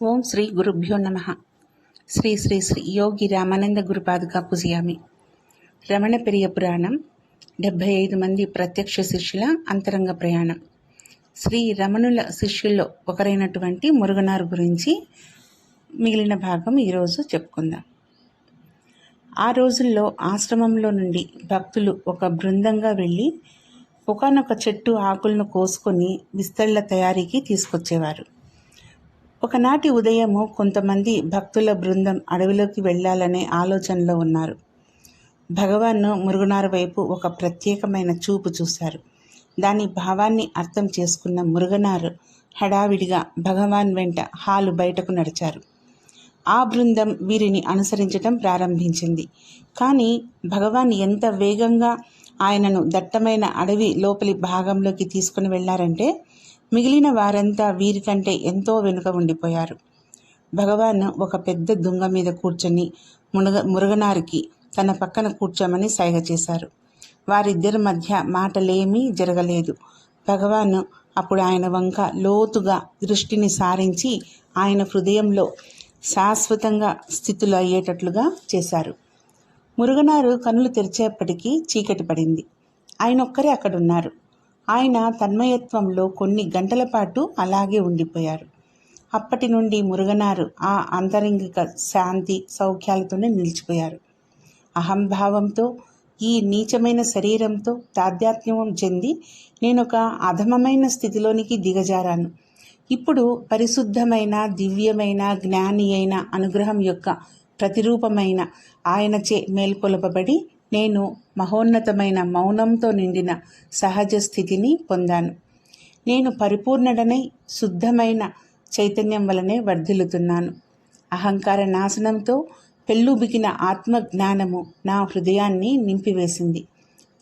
ఓం శ్రీ గురుభ్యో నమ. శ్రీ శ్రీ శ్రీ యోగి రామానంద గురుపాదుగా పూజయామి. రమణ పెరియ పురాణం డెబ్భై ఐదు మంది ప్రత్యక్ష శిష్యుల అంతరంగ ప్రయాణం. శ్రీ రమణుల శిష్యుల్లో ఒకరైనటువంటి మురుగనారు గురించి మిగిలిన భాగం ఈరోజు చెప్పుకుందాం. ఆ రోజుల్లో ఆశ్రమంలో నుండి భక్తులు ఒక బృందంగా వెళ్ళి ఒకనొక చెట్టు ఆకులను కోసుకొని విస్తళ్ళ తయారీకి తీసుకొచ్చేవారు. ఒకనాటి ఉదయము కొంతమంది భక్తుల బృందం అడవిలోకి వెళ్ళాలనే ఆలోచనలో ఉన్నారు. భగవాన్ను మురుగునారు వైపు ఒక ప్రత్యేకమైన చూపు చూశారు. దాని భావాన్ని అర్థం చేసుకున్న మురుగనారు హడావిడిగా భగవాన్ వెంట హాలు బయటకు నడిచారు. ఆ బృందం వీరిని అనుసరించటం ప్రారంభించింది. కానీ భగవాన్ ఎంత వేగంగా ఆయనను దట్టమైన అడవి లోపలి భాగంలోకి తీసుకుని వెళ్ళారంటే మిగిలిన వారంతా వీరికంటే ఎంతో వెనుక ఉండిపోయారు. భగవాన్ ఒక పెద్ద దుంగ మీద కూర్చొని మునగ మురుగనారికి తన పక్కన కూర్చోమని సైగ చేశారు. వారిద్దరి మధ్య మాటలేమీ జరగలేదు. భగవాన్ అప్పుడు ఆయన వంక లోతుగా దృష్టిని సారించి ఆయన హృదయంలో శాశ్వతంగా స్థితులు అయ్యేటట్లుగా చేశారు. మురుగనారు కన్నులు తెరిచేప్పటికీ చీకటి పడింది. ఆయన ఒక్కరే అక్కడున్నారు. ఆయన తన్మయత్వంలో కొన్ని గంటల పాటు అలాగే ఉండిపోయారు. అప్పటి నుండి మురుగనారు ఆ అంతరంగిక శాంతి సౌఖ్యాలతోనే నిలిచిపోయారు. అహంభావంతో ఈ నీచమైన శరీరంతో తాదాత్మ్యం చెంది నేనొక అధమమైన స్థితిలోనికి దిగజారాను. ఇప్పుడు పరిశుద్ధమైన దివ్యమైన జ్ఞాని అయిన అనుగ్రహం యొక్క ప్రతిరూపమైన ఆయనచే మేల్కొలపబడి నేను మహోన్నతమైన మౌనంతో నిండిన సహజ స్థితిని పొందాను. నేను పరిపూర్ణడనై శుద్ధమైన చైతన్యం వలనే వర్ధిల్లుతున్నాను. అహంకార నాశనంతో పెళ్ళుబికిన ఆత్మ జ్ఞానము నా హృదయాన్ని నింపివేసింది.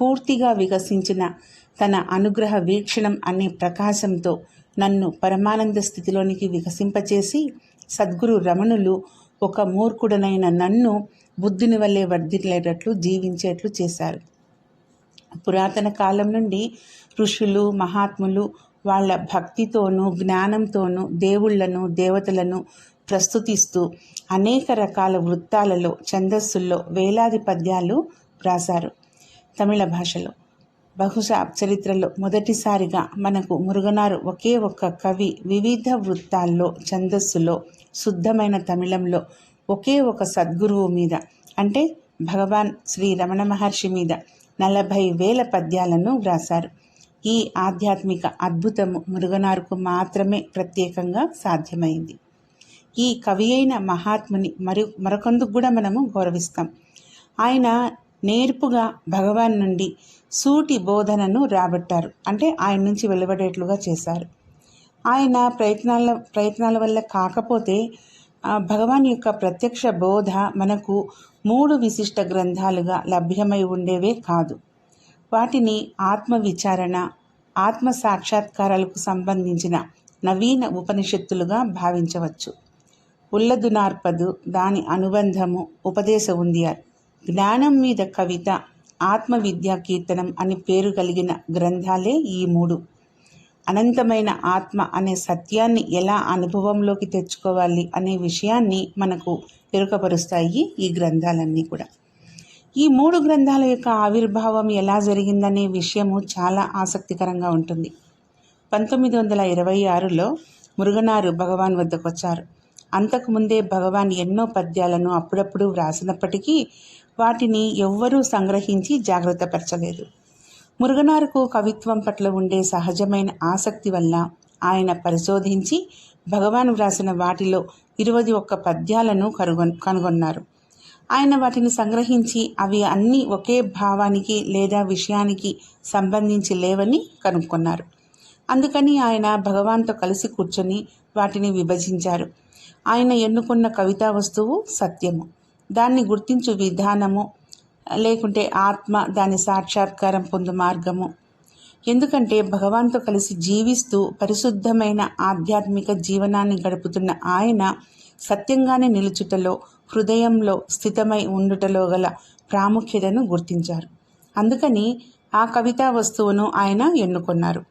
పూర్తిగా వికసించిన తన అనుగ్రహ వీక్షణం అనే ప్రకాశంతో నన్ను పరమానంద స్థితిలోనికి వికసింపచేసి సద్గురు రమణులు ఒక మూర్ఖుడనైన నన్ను బుద్ధుని వల్లే వర్ధిల్లేటట్లు జీవించేట్లు చేశారు. పురాతన కాలం నుండి ఋషులు మహాత్ములు వాళ్ళ భక్తితోనూ జ్ఞానంతోనూ దేవుళ్ళను దేవతలను ప్రస్తుతిస్తూ అనేక రకాల వృత్తాలలో ఛందస్సుల్లో వేలాది పద్యాలు రాశారు తమిళ భాషలో. బహుశా చరిత్రలో మొదటిసారిగా మనకు మురుగనారు ఒకే ఒక్క కవి వివిధ వృత్తాల్లో ఛందస్సులో శుద్ధమైన తమిళంలో ఒకే ఒక సద్గురువు మీద అంటే భగవాన్ శ్రీ రమణ మహర్షి మీద నలభై వేల పద్యాలను వ్రాసారు ఈ ఆధ్యాత్మిక అద్భుతము మురుగనారుకు మాత్రమే ప్రత్యేకంగా సాధ్యమైంది. ఈ కవి అయిన మహాత్ముని మరి మరొకందుకు కూడా మనము గౌరవిస్తాం. ఆయన నేర్పుగా భగవాన్ నుండి సూటి బోధనను రాబట్టారు. అంటే ఆయన నుంచి వెలువడేట్లుగా చేశారు. ఆయన ప్రయత్నాల ప్రయత్నాల వల్ల కాకపోతే భగవాన్ యొక్క ప్రత్యక్ష బోధ మనకు మూడు విశిష్ట గ్రంథాలుగా లభ్యమై ఉండేవే కాదు. వాటిని ఆత్మ విచారణ ఆత్మ సాక్షాత్కారాలకు సంబంధించిన నవీన ఉపనిషత్తులుగా భావించవచ్చు. ఉల్లదునార్పదు దాని అనుబంధము ఉపదేశ ఉందియార్ జ్ఞానం మీద కవిత ఆత్మవిద్యా కీర్తనం అని పేరు కలిగిన గ్రంథాలే ఈ మూడు. అనంతమైన ఆత్మ అనే సత్యాన్ని ఎలా అనుభవంలోకి తెచ్చుకోవాలి అనే విషయాన్ని మనకు ఎరుకపరుస్తాయి ఈ గ్రంథాలన్నీ కూడా. ఈ మూడు గ్రంథాల యొక్క ఆవిర్భావం ఎలా జరిగిందనే విషయము చాలా ఆసక్తికరంగా ఉంటుంది. పంతొమ్మిది వందల ఇరవై ఆరులో మురుగనారు భగవాన్ వద్దకు వచ్చారు అంతకుముందే భగవాన్ ఎన్నో పద్యాలను అప్పుడప్పుడు వ్రాసినప్పటికీ వాటిని ఎవ్వరూ సంగ్రహించి జాగ్రత్తపరచలేదు మురుగనారుకు కవిత్వం పట్ల ఉండే సహజమైన ఆసక్తి వల్ల ఆయన పరిశోధించి భగవాన్ వ్రాసిన వాటిలో ఇరవై ఒక్క పద్యాలను కనుగొ కనుగొన్నారు. ఆయన వాటిని సంగ్రహించి అవి అన్నీ ఒకే భావానికి లేదా విషయానికి సంబంధించి లేవని కనుక్కున్నారు. అందుకని ఆయన భగవాన్తో కలిసి కూర్చొని వాటిని విభజించారు. ఆయన ఎన్నుకున్న కవితా వస్తువు సత్యము. దాన్ని గుర్తించు విధానము లేకుంటే ఆత్మ దాని సాక్షాత్కారం పొందు మార్గము. ఎందుకంటే భగవాన్తో కలిసి జీవిస్తూ పరిశుద్ధమైన ఆధ్యాత్మిక జీవనాన్ని గడుపుతున్న ఆయన సత్యంగానే నిలుచుటలో హృదయంలో స్థితమై ఉండుటలో గల ప్రాముఖ్యతను గుర్తించారు. అందుకని ఆ కవితా వస్తువును ఆయన ఎన్నుకున్నారు.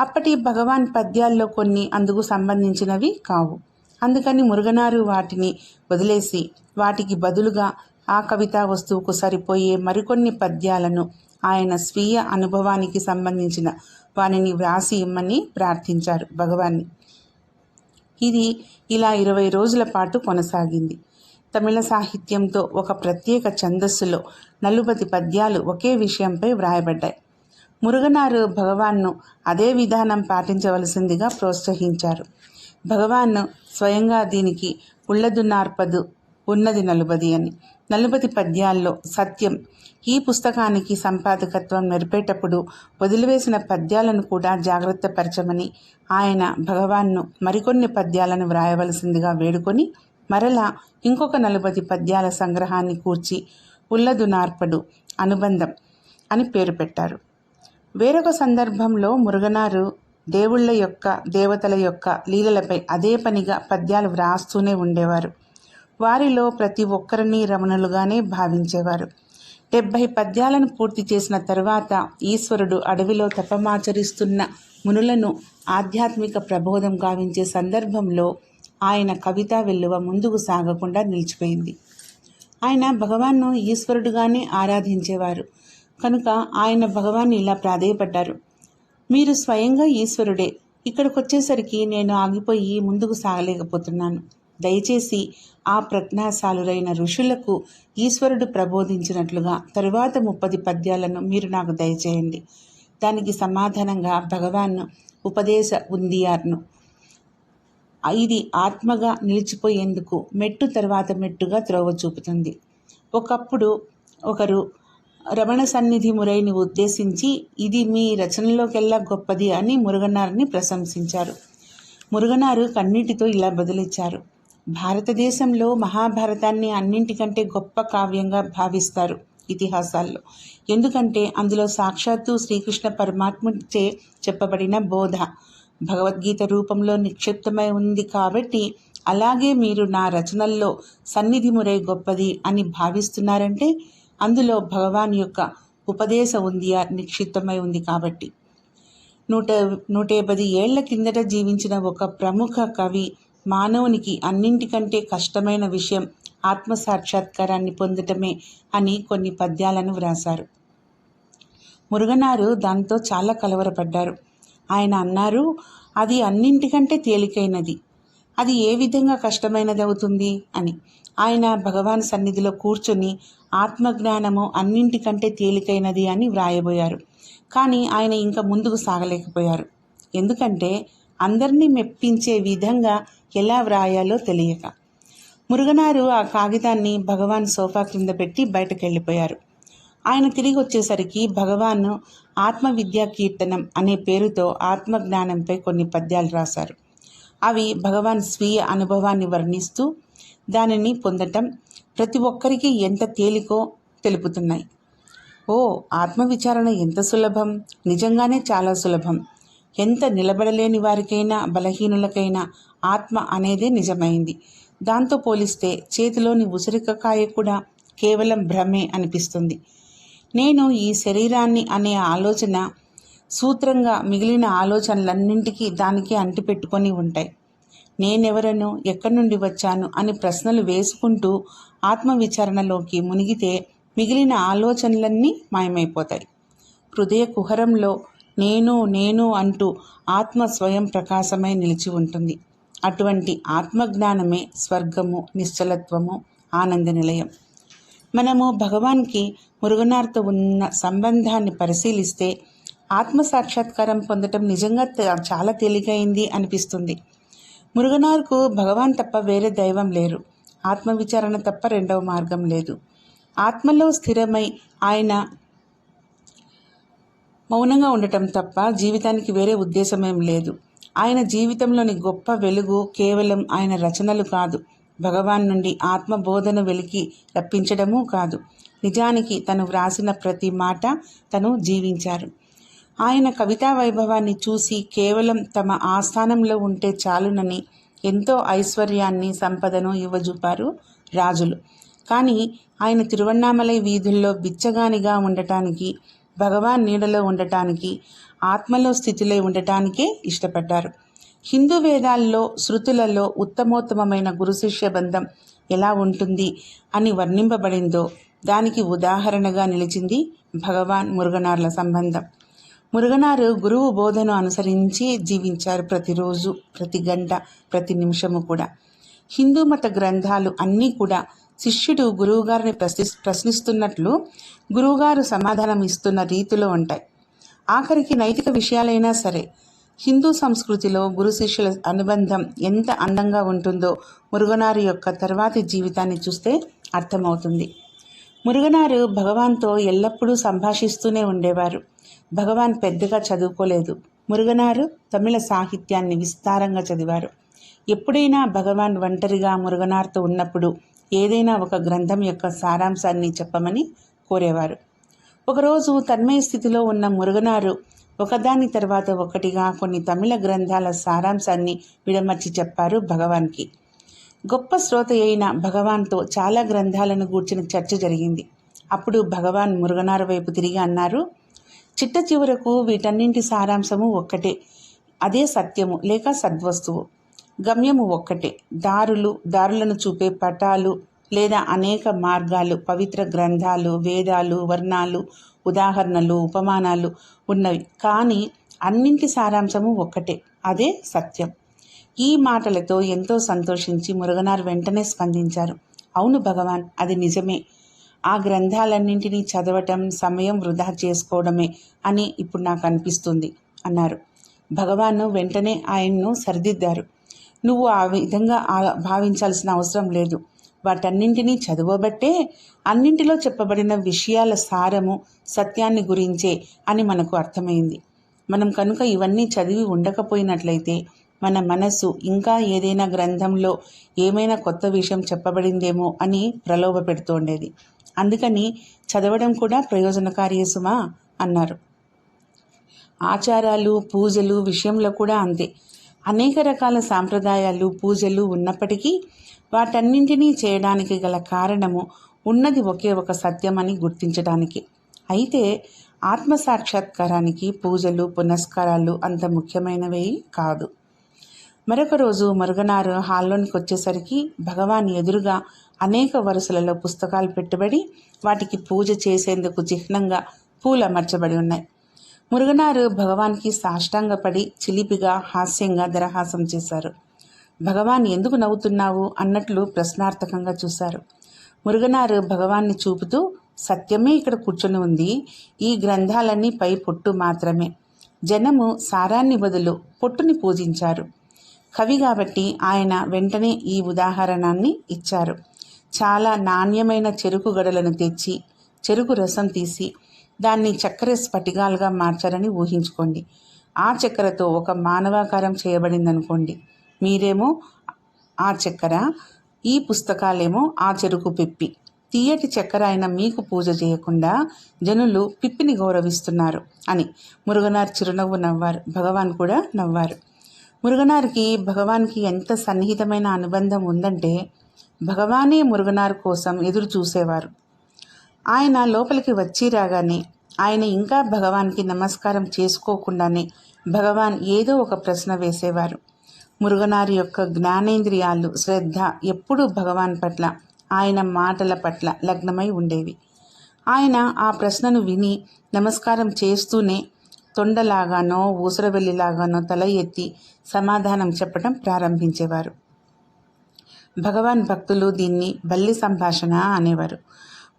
అప్పటి భగవాన్ పద్యాల్లో కొన్ని అందుకు సంబంధించినవి కావు. అందుకని మురుగనారు వాటిని వదిలేసి వాటికి బదులుగా ఆ కవితా వస్తువుకు సరిపోయే మరికొన్ని పద్యాలను ఆయన స్వీయ అనుభవానికి సంబంధించిన వానిని వ్రాసి ఇమ్మని ప్రార్థించారు భగవాన్ని. ఇది ఇలా ఇరవై రోజుల పాటు కొనసాగింది. తమిళ సాహిత్యంతో ఒక ప్రత్యేక ఛందస్సులో నలుబది పద్యాలు ఒకే విషయంపై వ్రాయబడ్డాయి. మురుగనారు భగవాన్ను అదే విధానం పాటించవలసిందిగా ప్రోత్సహించారు. భగవాన్ స్వయంగా దీనికి ఉళ్ళదున్నార్పదు ఉన్నది నలుబది అని. నలుబది పద్యాల్లో సత్యం. ఈ పుస్తకానికి సంపాదకత్వం నెరిపేటప్పుడు వదిలివేసిన పద్యాలను కూడా జాగ్రత్త పరచమని ఆయన భగవాన్ను మరికొన్ని పద్యాలను వ్రాయవలసిందిగా వేడుకొని మరలా ఇంకొక నలుబది పద్యాల సంగ్రహాన్ని కూర్చి ఉల్లదునార్పడు అనుబంధం అని పేరు పెట్టారు. వేరొక సందర్భంలో మురుగనారు దేవుళ్ళ యొక్క దేవతల యొక్క లీలలపై అదే పనిగా పద్యాలు వ్రాస్తూనే ఉండేవారు. వారిలో ప్రతి ఒక్కరిని రమణులుగానే భావించేవారు. డెబ్భై పద్యాలను పూర్తి చేసిన తర్వాత ఈశ్వరుడు అడవిలో తపమాచరిస్తున్న మునులను ఆధ్యాత్మిక ప్రబోధం గావించే సందర్భంలో ఆయన కవిత వెల్లువ ముందుకు సాగకుండా నిలిచిపోయింది. ఆయన భగవాన్ను ఈశ్వరుడుగానే ఆరాధించేవారు. కనుక ఆయన భగవాన్ని ఇలా ప్రాధేయపడ్డారు. మీరు స్వయంగా ఈశ్వరుడే. ఇక్కడికి వచ్చేసరికి నేను ఆగిపోయి ముందుకు సాగలేకపోతున్నాను. దయచేసి ఆ ప్రజ్ఞాశాలురైన ఋషులకు ఈశ్వరుడు ప్రబోధించినట్లుగా తరువాత ముప్పది పద్యాలను మీరు నాకు దయచేయండి. దానికి సమాధానంగా భగవాన్ ఉపదేశ ఉందియార్ను. ఇది ఆత్మగా నిలిచిపోయేందుకు మెట్టు తర్వాత మెట్టుగా త్రోవ చూపుతుంది. ఒకప్పుడు ఒకరు రమణ సన్నిధి మురైని ఉద్దేశించి ఇది మీ రచనలోకెల్లా గొప్పది అని మురుగనారిని ప్రశంసించారు. మురుగనారు కన్నీటితో ఇలా బదులిచ్చారు. భారతదేశంలో మహాభారతాన్ని అన్నింటికంటే గొప్ప కావ్యంగా భావిస్తారు ఇతిహాసాల్లో. ఎందుకంటే అందులో సాక్షాత్తు శ్రీకృష్ణ పరమాత్మచే చెప్పబడిన బోధ. భగవద్గీత రూపంలో నిక్షిప్తమై ఉంది కాబట్టి అలాగే మీరు నా రచనల్లో సన్నిధి మురై గొప్పది అని భావిస్తున్నారంటే అందులో భగవాన్ యొక్క ఉపదేశ ఉంది నిక్షిప్తమై ఉంది కాబట్టి. నూట నూట పది ఏళ్ళ కిందట జీవించిన ఒక ప్రముఖ కవి మానవునికి అన్నింటికంటే కష్టమైన విషయం ఆత్మ సాక్షాత్కారాన్ని పొందటమే అని కొన్ని పద్యాలను వ్రాశారు. మురుగనారు దాంతో చాలా కలవరపడ్డారు. ఆయన అన్నారు అది అన్నింటికంటే తేలికైనది. అది ఏ విధంగా కష్టమైనది అవుతుంది అని. ఆయన భగవాన్ సన్నిధిలో కూర్చొని ఆత్మజ్ఞానము అన్నింటికంటే తేలికైనది అని వ్రాయబోయారు. కానీ ఆయన ఇంకా ముందుకు సాగలేకపోయారు. ఎందుకంటే అందరినీ మెప్పించే విధంగా ఎలా వ్రాయాలో తెలియక. మురుగనారు ఆ కాగితాన్ని భగవాన్ సోఫా క్రింద పెట్టి బయటకు వెళ్ళిపోయారు ఆయన తిరిగి వచ్చేసరికి భగవాన్ ఆత్మవిద్యా కీర్తనం అనే పేరుతో ఆత్మజ్ఞానంపై కొన్ని పద్యాలు రాశారు. అవి భగవాన్ స్వీయ అనుభవాన్ని వర్ణిస్తూ దానిని పొందటం ప్రతి ఒక్కరికి ఎంత తేలికో తెలుపుతున్నాయి. ఓ ఆత్మవిచారణ ఎంత సులభం? నిజంగానే చాలా సులభం. ఎంత నిలబడలేని వారికైనా బలహీనులకైనా ఆత్మ అనేదే నిజమైంది. దాంతో పోలిస్తే చేతిలోని ఉసిరికకాయ కూడా కేవలం భ్రమే అనిపిస్తుంది. నేను ఈ శరీరాన్ని అనే ఆలోచన సూత్రంగా మిగిలిన ఆలోచనలన్నింటికీ దానికి అంటిపెట్టుకొని ఉంటాయి. నేనెవరను ఎక్కడి నుండి వచ్చాను అని ప్రశ్నలు వేసుకుంటూ ఆత్మవిచారణలోకి మునిగితే మిగిలిన ఆలోచనలన్నీ మాయమైపోతాయి. హృదయ కుహరంలో నేను నేను అంటూ ఆత్మ స్వయం ప్రకాశమై నిలిచి ఉంటుంది. అటువంటి ఆత్మజ్ఞానమే స్వర్గము నిశ్చలత్వము ఆనంద నిలయం. మనము భగవాన్కి మురుగనార్తో ఉన్న సంబంధాన్ని పరిశీలిస్తే ఆత్మ సాక్షాత్కారం పొందటం నిజంగా చాలా తేలికైంది అనిపిస్తుంది. మురుగనార్కు భగవాన్ తప్ప వేరే దైవం లేరు. ఆత్మవిచారణ తప్ప రెండవ మార్గం లేదు. ఆత్మలో స్థిరమై ఆయన మౌనంగా ఉండటం తప్ప జీవితానికి వేరే ఉద్దేశమేం లేదు. ఆయన జీవితంలోని గొప్ప వెలుగు కేవలం ఆయన రచనలు కాదు. భగవాన్ నుండి ఆత్మబోధన వెలికి రప్పించడమూ కాదు. నిజానికి తను వ్రాసిన ప్రతి మాట తను జీవించారు. ఆయన కవితా వైభవాన్ని చూసి కేవలం తమ ఆస్థానంలో ఉంటే చాలునని ఎంతో ఐశ్వర్యాన్ని సంపదను ఇవ్వజూపారు రాజులు. కానీ ఆయన తిరువన్నామలై వీధుల్లో బిచ్చగానిగా ఉండటానికి భగవాన్ నీడలో ఉండటానికి ఆత్మలో స్థితిలో ఉండటానికే ఇష్టపడ్డారు. హిందూ వేదాల్లో శృతులలో ఉత్తమోత్తమమైన గురు శిష్య బంధం ఎలా ఉంటుంది అని వర్ణింపబడిందో దానికి ఉదాహరణగా నిలిచింది భగవాన్ మురుగనార్ల సంబంధం. మురుగనారు గురువు బోధను అనుసరించి జీవించారు ప్రతిరోజు ప్రతి గంట ప్రతి నిమిషము కూడా. హిందూ మత గ్రంథాలు అన్నీ కూడా శిష్యుడు గురువుగారిని ప్రశ్ని ప్రశ్నిస్తున్నట్లు గురువుగారు సమాధానం ఇస్తున్న రీతిలో ఉంటాయి. ఆఖరికి నైతిక విషయాలైనా సరే హిందూ సంస్కృతిలో గురు శిష్యుల అనుబంధం ఎంత అందంగా ఉంటుందో మురుగనారు యొక్క తర్వాతి జీవితాన్ని చూస్తే అర్థమవుతుంది. మురుగనారు భగవాన్తో ఎల్లప్పుడూ సంభాషిస్తూనే ఉండేవారు. భగవాన్ పెద్దగా చదువుకోలేదు. మురుగనారు తమిళ సాహిత్యాన్ని విస్తారంగా చదివారు. ఎప్పుడైనా భగవాన్ ఒంటరిగా మురుగనార్తో ఉన్నప్పుడు ఏదైనా ఒక గ్రంథం యొక్క సారాంశాన్ని చెప్పమని కోరేవారు. ఒకరోజు తన్మయ స్థితిలో ఉన్న మురుగనారు ఒకదాని తర్వాత ఒకటిగా కొన్ని తమిళ గ్రంథాల సారాంశాన్ని విడమర్చి చెప్పారు భగవాన్కి. గొప్ప శ్రోత అయిన భగవాన్తో చాలా గ్రంథాలను గూర్చిన చర్చ జరిగింది. అప్పుడు భగవాన్ మురుగనారు వైపు తిరిగి అన్నారు చిట్ట చివరకు వీటన్నింటి సారాంశము ఒక్కటే. అదే సత్యము లేక సద్వస్తువు. గమ్యము ఒక్కటే. దారులు దారులను చూపే పటాలు లేదా అనేక మార్గాలు పవిత్ర గ్రంథాలు వేదాలు వర్ణాలు ఉదాహరణలు ఉపమానాలు ఉన్నవి. కానీ అన్నింటి సారాంశము ఒక్కటే. అదే సత్యం. ఈ మాటలతో ఎంతో సంతోషించి మురుగనార్ వెంటనే స్పందించారు. అవును భగవాన్ అది నిజమే. ఆ గ్రంథాలన్నింటినీ చదవటం సమయం వృధా చేసుకోవడమే అని ఇప్పుడు నాకు అనిపిస్తుంది అన్నారు. భగవాన్ వెంటనే ఆయన్ను సరిదిద్దారు. నువ్వు ఆ విధంగా భావించాల్సిన అవసరం లేదు. వాటన్నింటినీ చదవబట్టే అన్నింటిలో చెప్పబడిన విషయాల సారము సత్యాన్ని గురించే అని మనకు అర్థమైంది. మనం కనుక ఇవన్నీ చదివి ఉండకపోయినట్లయితే మన మనస్సు ఇంకా ఏదైనా గ్రంథంలో ఏమైనా కొత్త విషయం చెప్పబడిందేమో అని ప్రలోభ పెడుతుండేది అందుకని చదవడం కూడా ప్రయోజనకార్యసుమా అన్నారు. ఆచారాలు పూజలు విషయంలో కూడా అంతే. అనేక రకాల సాంప్రదాయాలు పూజలు ఉన్నప్పటికీ వాటన్నింటినీ చేయడానికి గల కారణము ఉన్నది ఒకే ఒక సత్యమని గుర్తించడానికి. అయితే ఆత్మ సాక్షాత్కారానికి పూజలు పునస్కారాలు అంత ముఖ్యమైనవి కాదు. మరొక రోజు మురుగనారు హాల్లోనికి వచ్చేసరికి భగవాన్ ఎదురుగా అనేక వరుసలలో పుస్తకాలు పెట్టుబడి వాటికి పూజ చేసేందుకు చిహ్నంగా పూలు అమర్చబడి ఉన్నాయి. మురుగనారు భగవాన్కి సాష్టాంగపడి చిలిపిగా హాస్యంగా దరహాసం చేశారు. భగవాన్ ఎందుకు నవ్వుతున్నావు? అన్నట్లు ప్రశ్నార్థకంగా చూశారు. మురుగనారు భగవాన్ని చూపుతూ సత్యమే ఇక్కడ కూర్చొని ఉంది. ఈ గ్రంథాలన్నీ పై పొట్టు మాత్రమే. జనము సారాన్ని బదులు పొట్టుని పూజించారు. కవి కాబట్టి ఆయన వెంటనే ఈ ఉదాహరణాన్ని ఇచ్చారు. చాలా నాణ్యమైన చెరుకు గడలను తెచ్చి చెరుకు రసం తీసి దాన్ని చక్కెర స్ఫటికాలుగా మార్చారని ఊహించుకోండి. ఆ చక్కెరతో ఒక మానవాకారం చేయబడిందనుకోండి. మీరేమో ఆ చక్కెర ఈ పుస్తకాలేమో ఆ చెరుకు పిప్పి. తీయటి చక్కెర అయిన మీకు పూజ చేయకుండా జనులు పిప్పిని గౌరవిస్తున్నారు అని మురుగనార్ చిరునవ్వు నవ్వారు. భగవాన్ కూడా నవ్వారు. మురుగనార్కి భగవాన్కి ఎంత సన్నిహితమైన అనుబంధం ఉందంటే భగవానే మురుగనార్ కోసం ఎదురు చూసేవారు ఆయన లోపలికి వచ్చి రాగానే ఆయన ఇంకా భగవాన్కి నమస్కారం చేసుకోకుండానే భగవాన్ ఏదో ఒక ప్రశ్న వేసేవారు. మురుగనారి యొక్క జ్ఞానేంద్రియాలు శ్రద్ధ ఎప్పుడూ భగవాన్ పట్ల ఆయన మాటల పట్ల లగ్నమై ఉండేవి. ఆయన ఆ ప్రశ్నను విని నమస్కారం చేస్తూనే తొండలాగానో ఊసరవెల్లిలాగానో తల ఎత్తి సమాధానం చెప్పడం ప్రారంభించేవారు. భగవాన్ భక్తులు దీన్ని బల్లి సంభాషణ అనేవారు.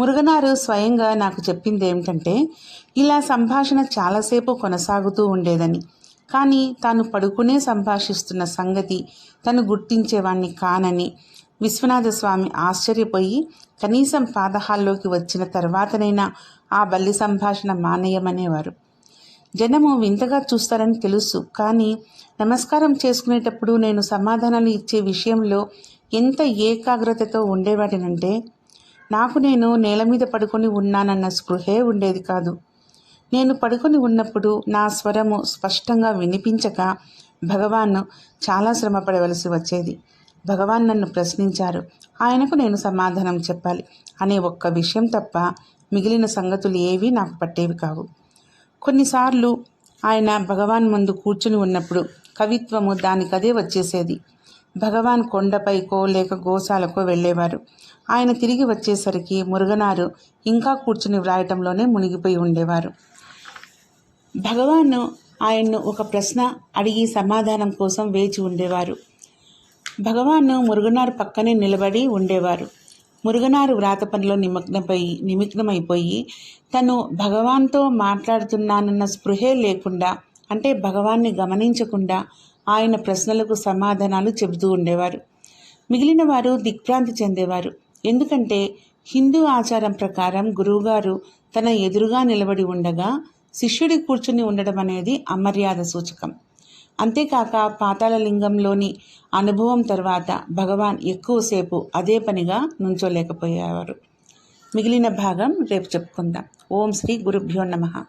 మురుగనారు స్వయంగా నాకు చెప్పింది ఏమిటంటే ఇలా సంభాషణ చాలాసేపు కొనసాగుతూ ఉండేదని. కానీ తాను పడుకునే సంభాషిస్తున్న సంగతి తను గుర్తించేవాణ్ణి కానని విశ్వనాథ స్వామి ఆశ్చర్యపోయి కనీసం పాదహాల్లోకి వచ్చిన తర్వాతనైనా ఆ బల్లి సంభాషణ మానేయమనేవారు. జనము వింతగా చూస్తారని తెలుసు కానీ నమస్కారం చేసుకునేటప్పుడు నేను సమాధానాలు ఇచ్చే విషయంలో ఎంత ఏకాగ్రతతో ఉండేవాడినంటే నాకు నేను నేల మీద పడుకొని ఉన్నానన్న స్పృహే ఉండేది కాదు. నేను పడుకొని ఉన్నప్పుడు నా స్వరము స్పష్టంగా వినిపించక భగవాన్ను చాలా శ్రమపడవలసి వచ్చేది. భగవాన్ నన్ను ప్రశ్నించారు. ఆయనకు నేను సమాధానం చెప్పాలి అనే ఒక్క విషయం తప్ప మిగిలిన సంగతులు ఏవీ నాకు పట్టేవి కావు. కొన్నిసార్లు ఆయన భగవాన్ ముందు కూర్చుని ఉన్నప్పుడు కవిత్వము దానికదే వచ్చేసేది. భగవాన్ కొండపైకో లేక గోశాలకో వెళ్ళేవారు. ఆయన తిరిగి వచ్చేసరికి మురుగనారు ఇంకా కూర్చుని వ్రాయటంలోనే మునిగిపోయి ఉండేవారు. భగవాన్ ఆయన్ను ఒక ప్రశ్న అడిగి సమాధానం కోసం వేచి ఉండేవారు. భగవాన్ మురుగనారు పక్కనే నిలబడి ఉండేవారు. మురుగనారు వ్రాత పనిలో నిమగ్నపై నిమగ్నమైపోయి తను భగవాన్తో మాట్లాడుతున్నానన్న స్పృహే లేకుండా అంటే భగవాన్ని గమనించకుండా ఆయన ప్రశ్నలకు సమాధానాలు చెబుతూ ఉండేవారు. మిగిలిన వారు దిగ్భ్రాంతి చెందేవారు. ఎందుకంటే హిందూ ఆచారం ప్రకారం గురువుగారు తన ఎదురుగా నిలబడి ఉండగా శిష్యుడి కూర్చుని ఉండడం అనేది అమర్యాద సూచకం. అంతేకాక పాతాళలింగంలోని అనుభవం తర్వాత భగవాన్ ఎక్కువసేపు అదే పనిగా నుంచోలేకపోయేవారు. మిగిలిన భాగం రేపు చెప్పుకుందాం. ఓం శ్రీ గురుభ్యో నమః.